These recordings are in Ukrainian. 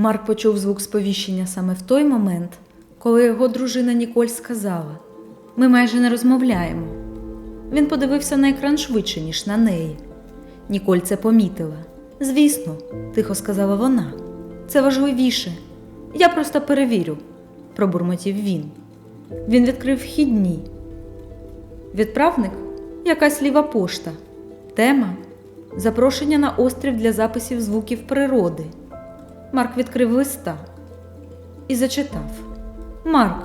Марк почув звук сповіщення саме в той момент, коли його дружина Ніколь сказала: Ми майже не розмовляємо. Він подивився на екран швидше, ніж на неї. Ніколь це помітила. Звісно, тихо сказала вона. Це важливіше. Я просто перевірю, пробурмотів він. Він відкрив вхідні. Відправник якась ліва пошта. Тема запрошення на острів для записів звуків природи. Марк відкрив листа і зачитав: Марк,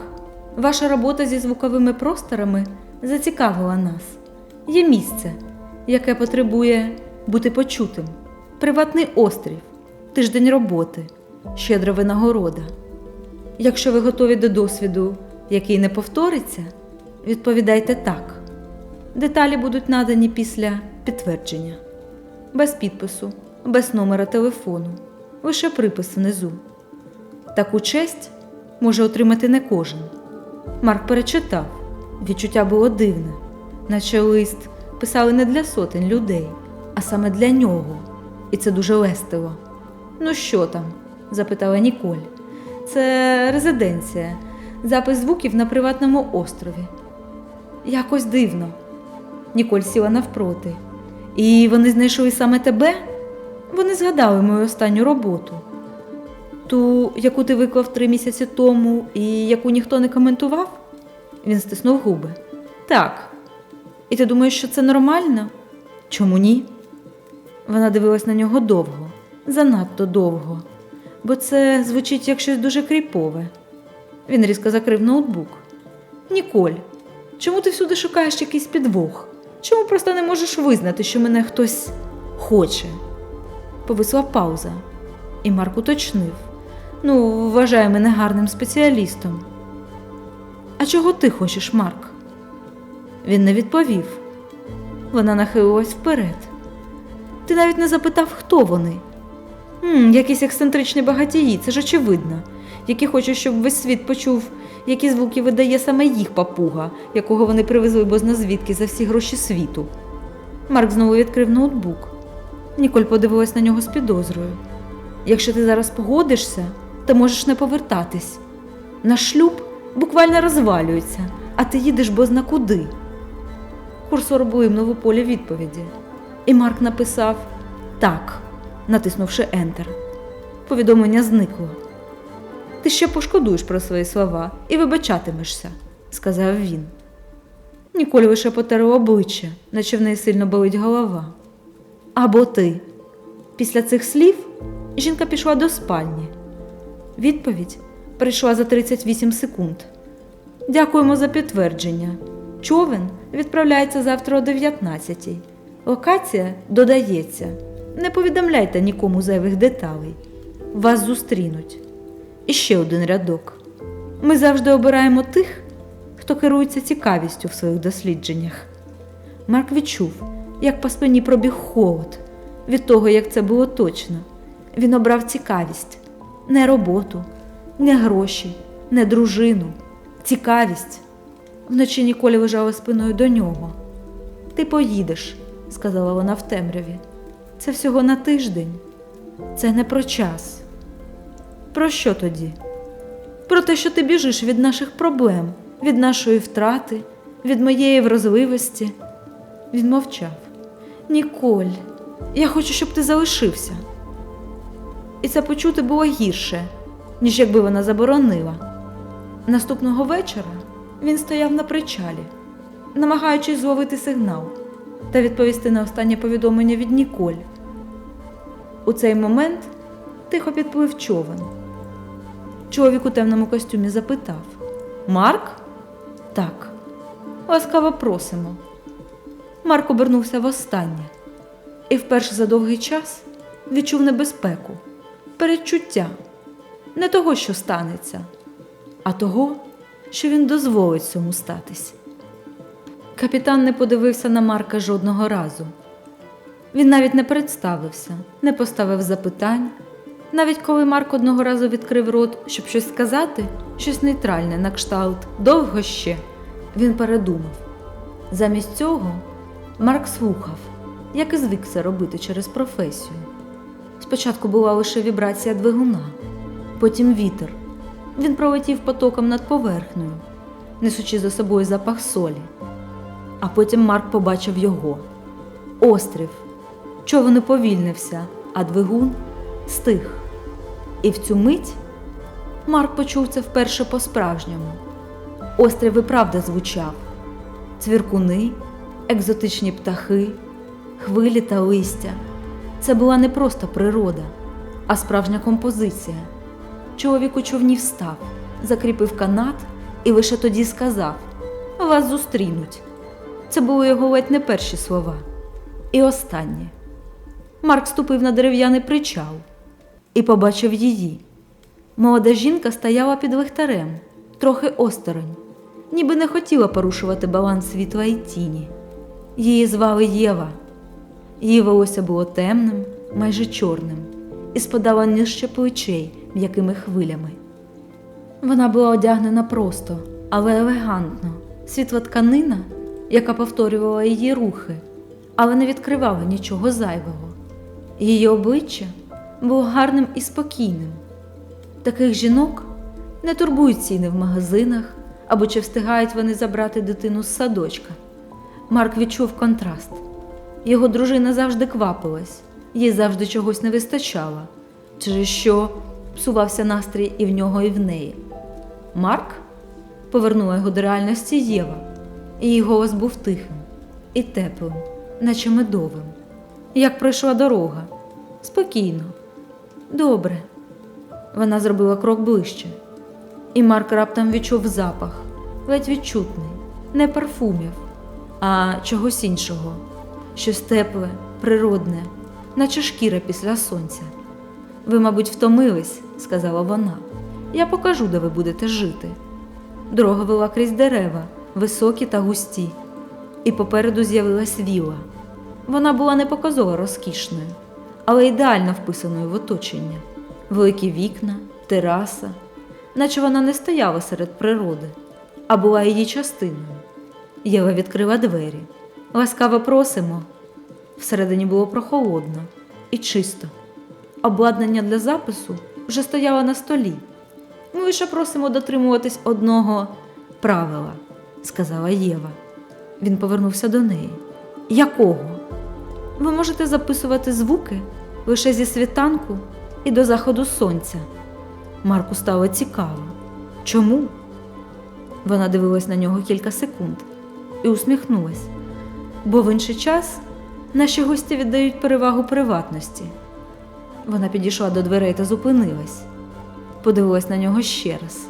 ваша робота зі звуковими просторами зацікавила нас. Є місце, яке потребує бути почутим. Приватний острів, тиждень роботи, щедра винагорода. Якщо ви готові до досвіду, який не повториться, відповідайте так. Деталі будуть надані після підтвердження, без підпису, без номера телефону, лише припис внизу. Таку честь може отримати не кожен. Марк перечитав. Відчуття було дивне, наче лист писали не для сотень людей, а саме для нього. І це дуже лестило. Ну що там? запитала Ніколь. Це резиденція, запис звуків на приватному острові. Якось дивно. Ніколь сіла навпроти. І вони знайшли саме тебе? Вони згадали мою останню роботу. Ту, яку ти виклав три місяці тому і яку ніхто не коментував? Він стиснув губи. Так. І ти думаєш, що це нормально? Чому ні? Вона дивилась на нього довго, занадто довго, бо це звучить як щось дуже кріпове. Він різко закрив ноутбук. Ніколь, чому ти всюди шукаєш якийсь підвох? Чому просто не можеш визнати, що мене хтось хоче? Повисла пауза, і Марк уточнив. Ну, вважає мене гарним спеціалістом. А чого ти хочеш, Марк? Він не відповів. Вона нахилилась вперед. Ти навіть не запитав, хто вони. «М, якісь ексцентричні багатії, це ж очевидно, які хочуть, щоб весь світ почув, які звуки видає саме їх папуга, якого вони привезли бозна звідки за всі гроші світу. Марк знову відкрив ноутбук. Ніколь подивилась на нього з підозрою. Якщо ти зараз погодишся, то можеш не повертатись. Наш шлюб буквально розвалюється, а ти їдеш бозна куди. Курсор блимнув у полі відповіді, і Марк написав так, натиснувши Ентер. Повідомлення зникло. Ти ще пошкодуєш про свої слова і вибачатимешся, сказав він. Ніколь лише потерла обличчя, наче в неї сильно болить голова. Або ти. Після цих слів жінка пішла до спальні. Відповідь прийшла за 38 секунд. Дякуємо за підтвердження. Човен відправляється завтра о 19 Локація додається. Не повідомляйте нікому зайвих деталей. Вас зустрінуть. І ще один рядок. Ми завжди обираємо тих, хто керується цікавістю в своїх дослідженнях. Марк відчув, як по спині пробіг холод від того, як це було точно. Він обрав цікавість, не роботу, не гроші, не дружину, цікавість. Вночі Ніколі лежала спиною до нього. Ти поїдеш, сказала вона в темряві. Це всього на тиждень. Це не про час. Про що тоді? Про те, що ти біжиш від наших проблем, від нашої втрати, від моєї вразливості. Він мовчав. Ніколь, я хочу, щоб ти залишився. І це почути було гірше, ніж якби вона заборонила. Наступного вечора він стояв на причалі, намагаючись зловити сигнал та відповісти на останнє повідомлення від Ніколь. У цей момент тихо підплив човен. Чоловік у темному костюмі запитав: Марк? Так. Ласкаво просимо. Марк обернувся востаннє і вперше за довгий час відчув небезпеку, передчуття не того, що станеться, а того, що він дозволить цьому статись. Капітан не подивився на Марка жодного разу. Він навіть не представився, не поставив запитань. Навіть коли Марк одного разу відкрив рот, щоб щось сказати, щось нейтральне на кшталт довго ще, він передумав. Замість цього Марк слухав, як і звик це робити через професію. Спочатку була лише вібрація двигуна, потім вітер. Він пролетів потоком над поверхнею, несучи за собою запах солі. А потім Марк побачив його. Острів. Човен уповільнився, а двигун стих. І в цю мить Марк почув це вперше по-справжньому. Острів і правда звучав. Цвіркуни, екзотичні птахи, хвилі та листя. Це була не просто природа, а справжня композиція. Чоловік у човні встав, закріпив канат і лише тоді сказав: Вас зустрінуть. Це були його ледь не перші слова. І останнє. Марк ступив на дерев'яний причал і побачив її. Молода жінка стояла під лихтарем, трохи осторонь, ніби не хотіла порушувати баланс світла і тіні. Її звали Єва. Її волосся було темним, майже чорним, і спадало нижче плечей м'якими хвилями. Вона була одягнена просто, але елегантно, світла тканина, яка повторювала її рухи, але не відкривала нічого зайвого. Її обличчя було гарним і спокійним. Таких жінок не турбують ціни в магазинах або чи встигають вони забрати дитину з садочка. Марк відчув контраст. Його дружина завжди квапилась, їй завжди чогось не вистачало, через що псувався настрій і в нього, і в неї. Марк повернула його до реальності Єва, її голос був тихим і теплим, наче медовим. Як пройшла дорога? Спокійно. Добре. Вона зробила крок ближче, і Марк раптом відчув запах, ледь відчутний, не парфумів, а чогось іншого, щось тепле, природне, наче шкіра після сонця. Ви, мабуть, втомились, сказала вона. Я покажу, де ви будете жити. Дорога вела крізь дерева, високі та густі, і попереду з'явилась віла. Вона була не показово розкішною, але ідеально вписаною в оточення. Великі вікна, тераса, наче вона не стояла серед природи, а була її частиною. Єва відкрила двері. Ласкаво просимо. Всередині було прохолодно і чисто. Обладнання для запису вже стояло на столі. Ми лише просимо дотримуватись одного правила, сказала Єва. Він повернувся до неї. Якого? Ви можете записувати звуки лише зі світанку і до заходу сонця. Марку стало цікаво. Чому? Вона дивилась на нього кілька секунд і усміхнулась, бо в інший час наші гості віддають перевагу приватності. Вона підійшла до дверей та зупинилась, подивилась на нього ще раз.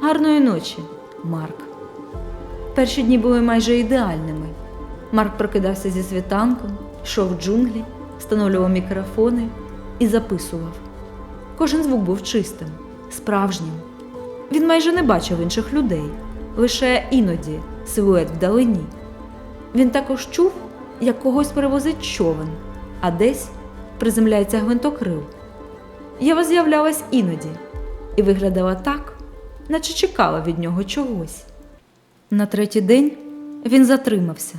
Гарної ночі, Марк. Перші дні були майже ідеальними. Марк прокидався зі світанком, йшов в джунглі, встановлював мікрофони і записував. Кожен звук був чистим, справжнім. Він майже не бачив інших людей, лише іноді силует вдалині. Він також чув, як когось перевозить човен, а десь приземляється гвинтокрил. Єва з'являлась іноді і виглядала так, наче чекала від нього чогось. На третій день він затримався.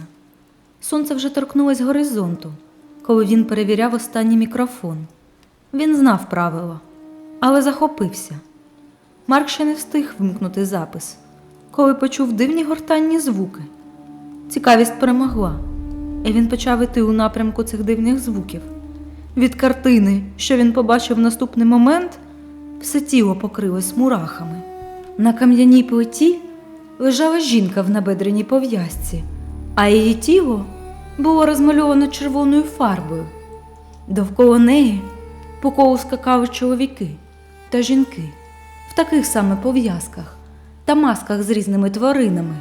Сонце вже торкнулось горизонту, коли він перевіряв останній мікрофон. Він знав правила, але захопився. Марк ще не встиг вимкнути запис, коли почув дивні гортанні звуки. Цікавість перемогла, і він почав іти у напрямку цих дивних звуків. Від картини, що він побачив в наступний момент, все тіло покрилось мурахами. На кам'яній плиті лежала жінка в набедреній пов'язці, а її тіло було розмальовано червоною фарбою. Довкола неї по колу скакали чоловіки та жінки в таких саме пов'язках та масках з різними тваринами.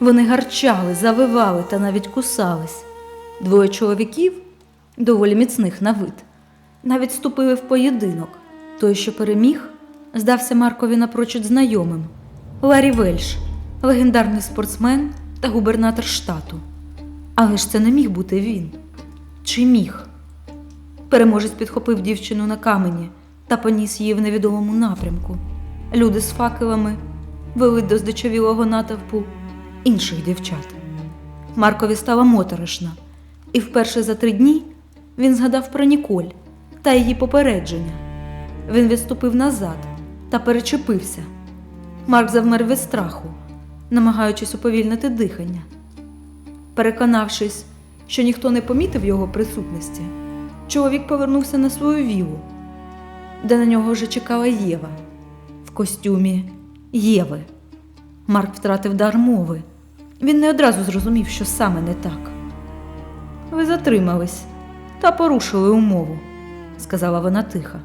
Вони гарчали, завивали та навіть кусались. Двоє чоловіків, доволі міцних на вид, навіть вступили в поєдинок. Той, що переміг, здався Маркові напрочуд знайомим Ларі Вельш, легендарний спортсмен та губернатор штату. Але ж це не міг бути він. Чи міг? Переможець підхопив дівчину на камені та поніс її в невідомому напрямку. Люди з факелами вели до здичавілого натовпу інших дівчат. Маркові стала моторошна, і вперше за три дні він згадав про Ніколь та її попередження. Він відступив назад та перечепився. Марк завмер від страху, намагаючись уповільнити дихання. Переконавшись, що ніхто не помітив його присутності, чоловік повернувся на свою вілу, де на нього вже чекала Єва в костюмі Єви. Марк втратив дар мови. Він не одразу зрозумів, що саме не так. Ви затримались та порушили умову, сказала вона тихо.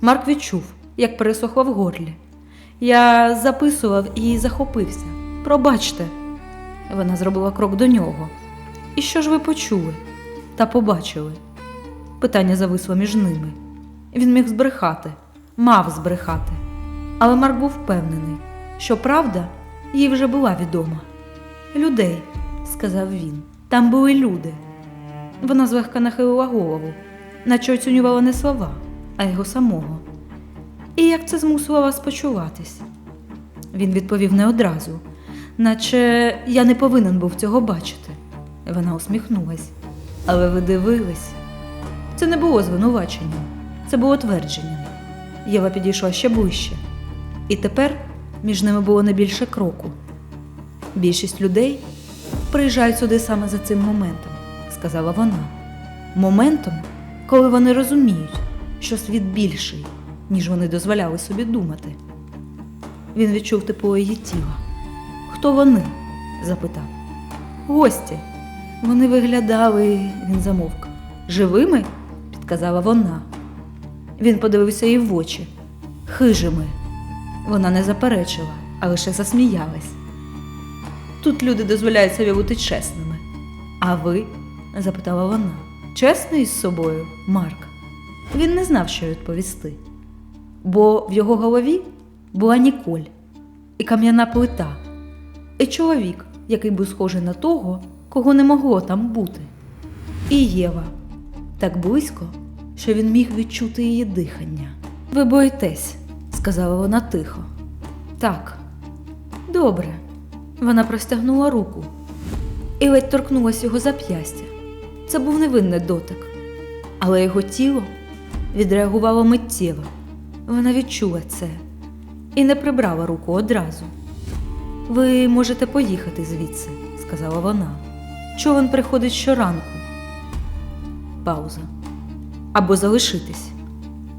Марк відчув, як пересохло в горлі. Я записував і захопився. Пробачте. Вона зробила крок до нього. І що ж ви почули та побачили? Питання зависло між ними. Він міг збрехати, мав збрехати. Але Марк був впевнений, що правда їй вже була відома. Людей, сказав він, там були люди. Вона злегка нахилила голову, наче оцінювала не слова, а його самого. І як це змусило вас почуватись? Він відповів не одразу, наче я не повинен був цього бачити. Вона усміхнулась. Але ви дивились. Це не було звинуваченням, це було твердженням. Єва підійшла ще ближче. І тепер між ними було не більше кроку. Більшість людей приїжджають сюди саме за цим моментом, сказала вона. Моментом, коли вони розуміють, що світ більший, ніж вони дозволяли собі думати. Він відчув тепло її тіла. Хто вони? запитав. Гості. Вони виглядали, він замовк. Живими? підказала вона. Він подивився їй в очі. Хижими. Вона не заперечила, а лише засміялась. Тут люди дозволяють собі бути чесними. А ви? запитала вона. Чесний із собою, Марк. Він не знав, що відповісти. Бо в його голові була Ніколь і кам'яна плита, і чоловік, який був схожий на того, кого не могло там бути, і Єва так близько, що він міг відчути її дихання. Ви боїтесь, сказала вона тихо. Так, добре. Вона простягнула руку і ледь торкнулася його зап'ястя. Це був невинний дотик, але його тіло відреагувало миттєво. Вона відчула це і не прибрала руку одразу. Ви можете поїхати звідси, сказала вона. Човен приходить щоранку. Пауза. Або залишитись.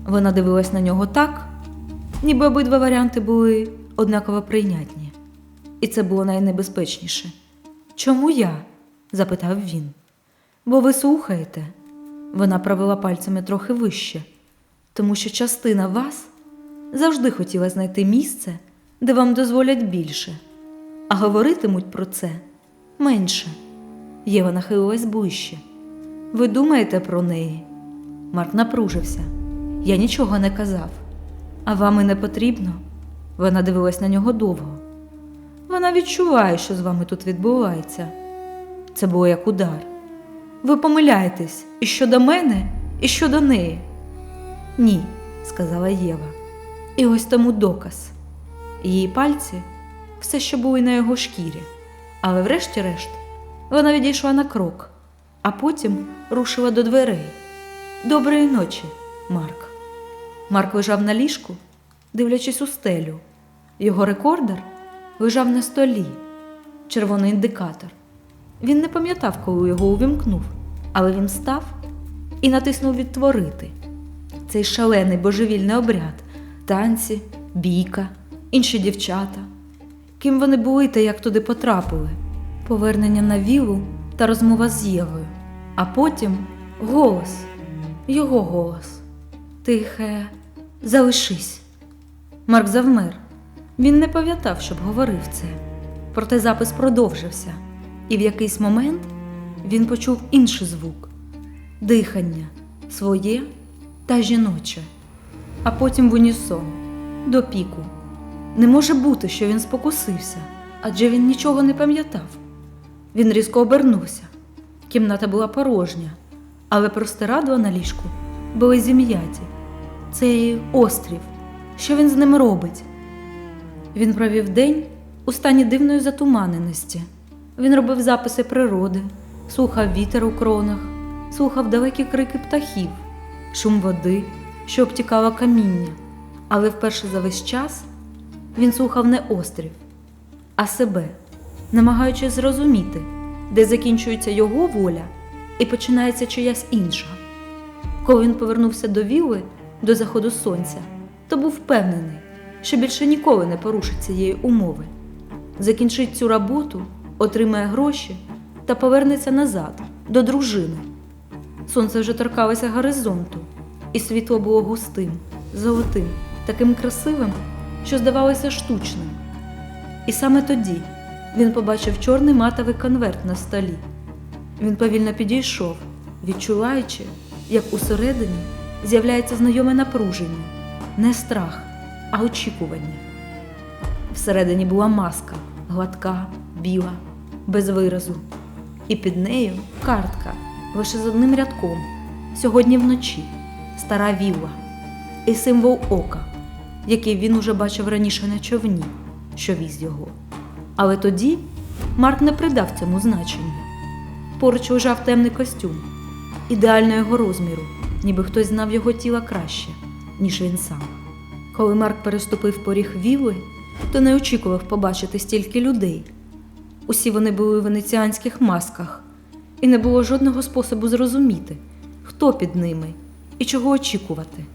Вона дивилась на нього так, ніби обидва варіанти були однаково прийнятні. І це було найнебезпечніше. Чому я? запитав він. Бо ви слухаєте. Вона провела пальцями трохи вище, тому що частина вас завжди хотіла знайти місце, де вам дозволять більше, а говоритимуть про це менше. Єва нахилилась ближче. Ви думаєте про неї? Марк напружився. Я нічого не казав. А вам і не потрібно? Вона дивилась на нього довго. Вона відчуває, що з вами тут відбувається. Це було як удар. Ви помиляєтесь і щодо мене, і щодо неї. Ні, сказала Єва. І ось тому доказ. Її пальці все ще були на його шкірі, але врешті-решт вона відійшла на крок, а потім рушила до дверей. Доброї ночі, Марк. Марк лежав на ліжку, дивлячись у стелю. Його рекордер лежав на столі, червоний індикатор. Він не пам'ятав, коли його увімкнув, але він став і натиснув відтворити. Цей шалений божевільний обряд, танці, бійка, інші дівчата. Ким вони були та як туди потрапили, повернення на вілу та розмова з Євою, а потім голос, його голос. Тихе, залишись. Марк завмер. Він не пам'ятав, щоб говорив це. Проте запис продовжився, і в якийсь момент він почув інший звук дихання своє та жіноче, а потім в унісон до піку. Не може бути, що він спокусився, адже він нічого не пам'ятав. Він різко обернувся. Кімната була порожня, але простирадла на ліжку були зім'яті. Цей острів. Що він з ним робить? Він провів день у стані дивної затуманеності. Він робив записи природи, слухав вітер у кронах, слухав далекі крики птахів, шум води, що обтікало каміння, але вперше за весь час він слухав не острів, а себе, намагаючись зрозуміти, де закінчується його воля і починається чиясь інша. Коли він повернувся до вілли до заходу сонця, то був впевнений, що більше ніколи не порушить цієї умови. Закінчить цю роботу, отримає гроші та повернеться назад до дружини. Сонце вже торкалося горизонту, і світло було густим, золотим, таким красивим, що здавалося штучним. І саме тоді він побачив чорний матовий конверт на столі. Він повільно підійшов, відчуваючи, як усередині з'являється знайоме напруження, не страх, а очікування. Всередині була маска, гладка, біла, без виразу, і під нею картка лише з одним рядком. Сьогодні вночі стара вілла і символ ока, який він уже бачив раніше на човні, що віз його. Але тоді Марк не придав цьому значення. Поруч лежав темний костюм, ідеально його розміру, ніби хтось знав його тіла краще, ніж він сам. Коли Марк переступив поріг вілли, то не очікував побачити стільки людей. Усі вони були в венеціанських масках, і не було жодного способу зрозуміти, хто під ними і чого очікувати.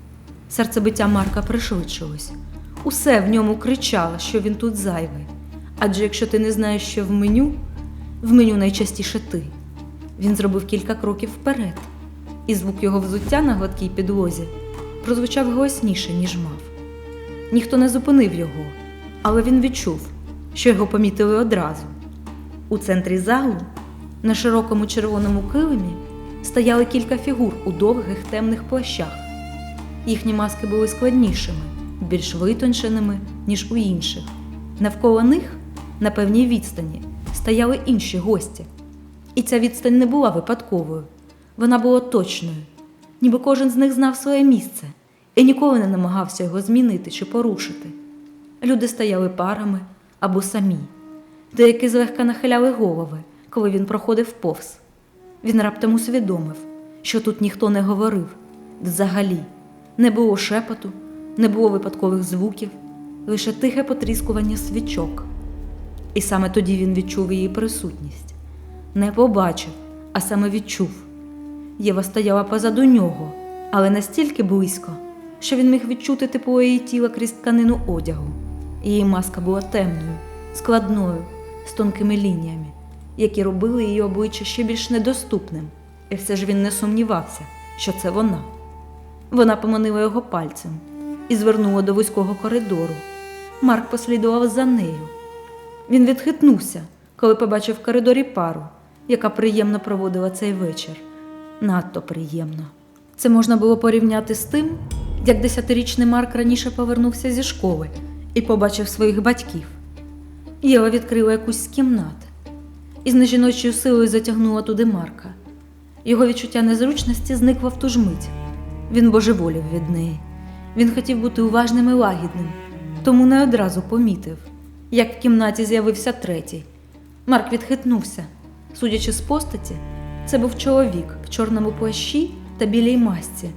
Серцебиття Марка пришвидшилось. Усе в ньому кричало, що він тут зайвий. Адже якщо ти не знаєш, що в меню, в меню найчастіше ти. Він зробив кілька кроків вперед, і звук його взуття на гладкій підлозі прозвучав голосніше, ніж мав. Ніхто не зупинив його, але він відчув, що його помітили одразу. У центрі залу, на широкому червоному килимі, стояли кілька фігур у довгих темних плащах. Їхні маски були складнішими, більш витонченими, ніж у інших. Навколо них, на певній відстані, стояли інші гості. І ця відстань не була випадковою, вона була точною, ніби кожен з них знав своє місце і ніколи не намагався його змінити чи порушити. Люди стояли парами або самі, деякі злегка нахиляли голови, коли він проходив повз. Він раптом усвідомив, що тут ніхто не говорив взагалі. Не було шепоту, не було випадкових звуків, лише тихе потріскування свічок. І саме тоді він відчув її присутність. Не побачив, а саме відчув. Єва стояла позаду нього, але настільки близько, що він міг відчути тепло її тіла крізь тканину одягу. Її маска була темною, складною, з тонкими лініями, які робили її обличчя ще більш недоступним. І все ж він не сумнівався, що це вона. Вона поманила його пальцем і звернула до вузького коридору. Марк послідував за нею. Він відхитнувся, коли побачив в коридорі пару, яка приємно проводила цей вечір. Надто приємно. Це можна було порівняти з тим, як десятирічний Марк раніше повернувся зі школи і побачив своїх батьків. Єва відкрила якусь з кімнат і з нежіночою силою затягнула туди Марка. Його відчуття незручності зникло в ту ж мить. Він божеволів від неї. Він хотів бути уважним і лагідним, тому не одразу помітив, як в кімнаті з'явився третій. Марк відхитнувся. Судячи з постаті, це був чоловік в чорному плащі та білій масці.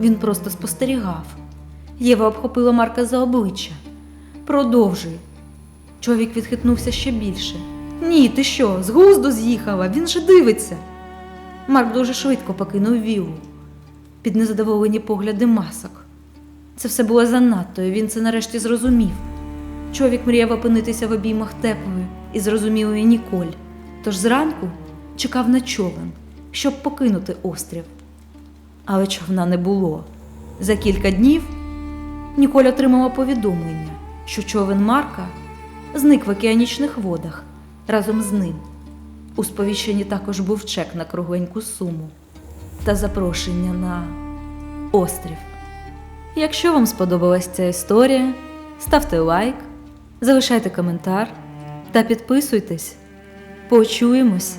Він просто спостерігав. Єва обхопила Марка за обличчя. Продовжуй. Чоловік відхитнувся ще більше. Ні, ти що, з глузду з'їхала, він же дивиться. Марк дуже швидко покинув віллу під незадоволені погляди масок. Це все було занадто, і він це нарешті зрозумів. Чоловік мріяв опинитися в обіймах теплої і зрозумілої Ніколь, тож зранку чекав на човен, щоб покинути острів. Але човна не було. За кілька днів Ніколь отримала повідомлення, що човен Марка зник в океанічних водах разом з ним. У сповіщенні також був чек на кругленьку суму та запрошення на острів. Якщо вам сподобалась ця історія, ставте лайк, залишайте коментар та підписуйтесь. Почуємось!